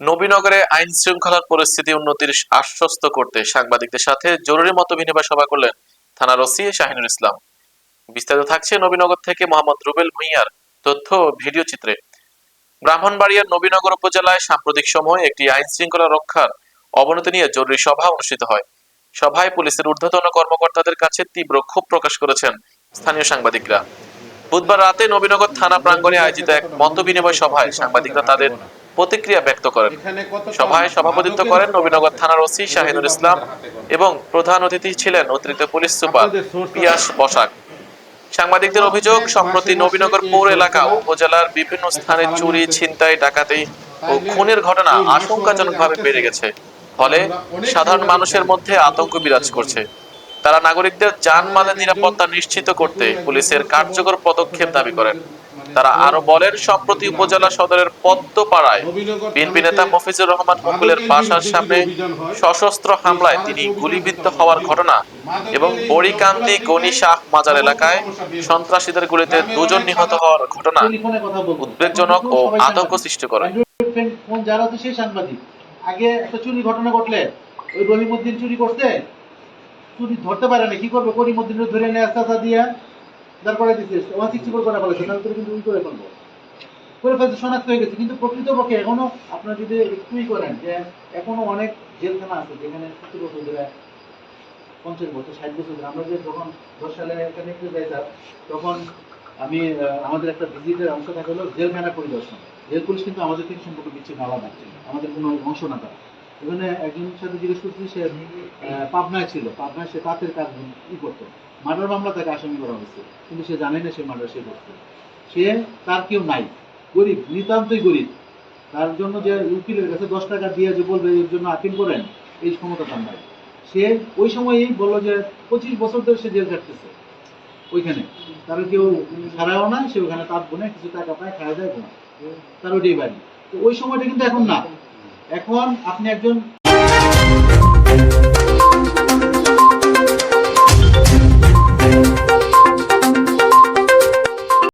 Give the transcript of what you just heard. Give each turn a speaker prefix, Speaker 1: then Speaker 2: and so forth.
Speaker 1: নবীনগরে আইন শৃঙ্খলার পরিস্থিতি উন্নতির আশ্বস্ত করতে সাংবাদিকদের সাথে জরুরি মত বিনিময় সভা করলেন থানার ওসি শাহিনুল ইসলাম। বিস্তারিত থাকছে নবীনগর থেকে মোহাম্মদ রুবেল ভুঁইয়ার তথ্য ভিডিও চিত্রে। ব্রাহ্মণবাড়িয়ার নবীনগর উপজেলায় সাম্প্রতিক সময়ে একটি আইন শৃঙ্খলা রক্ষার অবনতি নিয়ে জরুরি সভা অনুষ্ঠিত হয়। সভায় পুলিশের ঊর্ধ্বতন কর্মকর্তাদের কাছে তীব্র ক্ষোভ প্রকাশ করেছেন স্থানীয় সাংবাদিকরা। বুধবার রাতে নবীনগর থানা প্রাঙ্গণে আয়োজিত এক মত বিনিময় সভায় সাংবাদিকরা তাদের প্রতিক্রিয়া ব্যক্ত করেন। সভায় সভাপতিত্ব করেন নবীনগর থানার ওসি শাহিনুল ইসলাম এবং প্রধান অতিথি ছিলেন অতিরিক্ত পুলিশ সুপার পিয়াস বসাক। সাংবাদিকদের অভিযোগ, সম্প্রতি নবীনগর পৌর এলাকা উপজেলার বিভিন্ন স্থানে চুরি, ছিনতাই, ডাকাতি ও খুনের ঘটনা আশঙ্কাজনকভাবে বেড়ে গেছে। ফলে সাধারণ মানুষের মধ্যে আতঙ্ক বিরাজ করছে। তারা নাগরিকদের যানমালের নিরাপত্তা নিশ্চিত করতে পুলিশের কার্যকর পদক্ষেপ দাবি করেন। তারা আরও বলেন, সম্প্রতি উপজেলা সদরের পদ্মপাড়ায় বিএনপি নেতা মফিজুর রহমান মুকুলের বাসার সামনে সশস্ত্র হামলায় তিনি গুলিবিদ্ধ হওয়ার ঘটনা এবং গনি শাহ মাজার এলাকায় সন্ত্রাসীদের গুলিতে দুজন নিহত হওয়ার ঘটনা উদ্বেগজনক ও আতঙ্ক সৃষ্টি করে।
Speaker 2: যারা সেই সাংবাদিক? আগে একটা চুরি ঘটনা ঘটলে, ওই চুরি করছে চুরি ধরতে পারে না কি করবে? করিমউদ্দিন ধরে নিয়ে আস্তে দিয়ে দাঁড় করে দিচ্ছে ওয়ান সিক্সটি ফোর করে ফেলেছে তাহলে তো কিন্তু উই করে ফেলব। করে ফেলছে, শনাক্ত হয়ে গেছে। কিন্তু প্রকৃতপক্ষে এখনও আপনারা যদি একটুই করেন যে, এখনও অনেক জেলখানা আছে যেখানে সত্তর বছর ধরে পঞ্চাশ বছর, ষাট বছর ধরে। আমরা যে যখন দশ সালে এখানে একটু যাই স্যার তখন আমি আমাদের একটা ভিজিটের অংশ থাকে হলো জেলখানা পরিদর্শন। জেল পুলিশ কিন্তু আমাদের থেকে সম্পর্ক বিচ্ছিন্ন, আলাদা। আমাদের কোনো অংশ না তার। এখানে একজনের সাথে জিজ্ঞেস করছি সে পাবনায় ছিল। পাবনায় সে তাঁতের কাজ ই করতো। মার্ডার মামলা তাকে আসামি করা হয়েছে। কিন্তু সে জানে না সে মার্ডার সে করছে। সে, তার কেউ নাই। গরিব, নিতান্তই গরিব। তার জন্য যে উকিলের কাছে দশ টাকা দিয়ে যে বলবে, এর জন্য আপিল করেন, এই ক্ষমতা তার নাই। সে ওই সময়ই বলল যে, পঁচিশ বছর ধরে সে জেল কাটতেছে। ওইখানে। তার কেউ ছাড়াও না সে ওখানে তার বোনে কিছু টাকা পায় খাওয়া যায় তার ওইটাই বাড়ি। তো ওই সময়টা কিন্তু এখন না। এখন আপনি একজন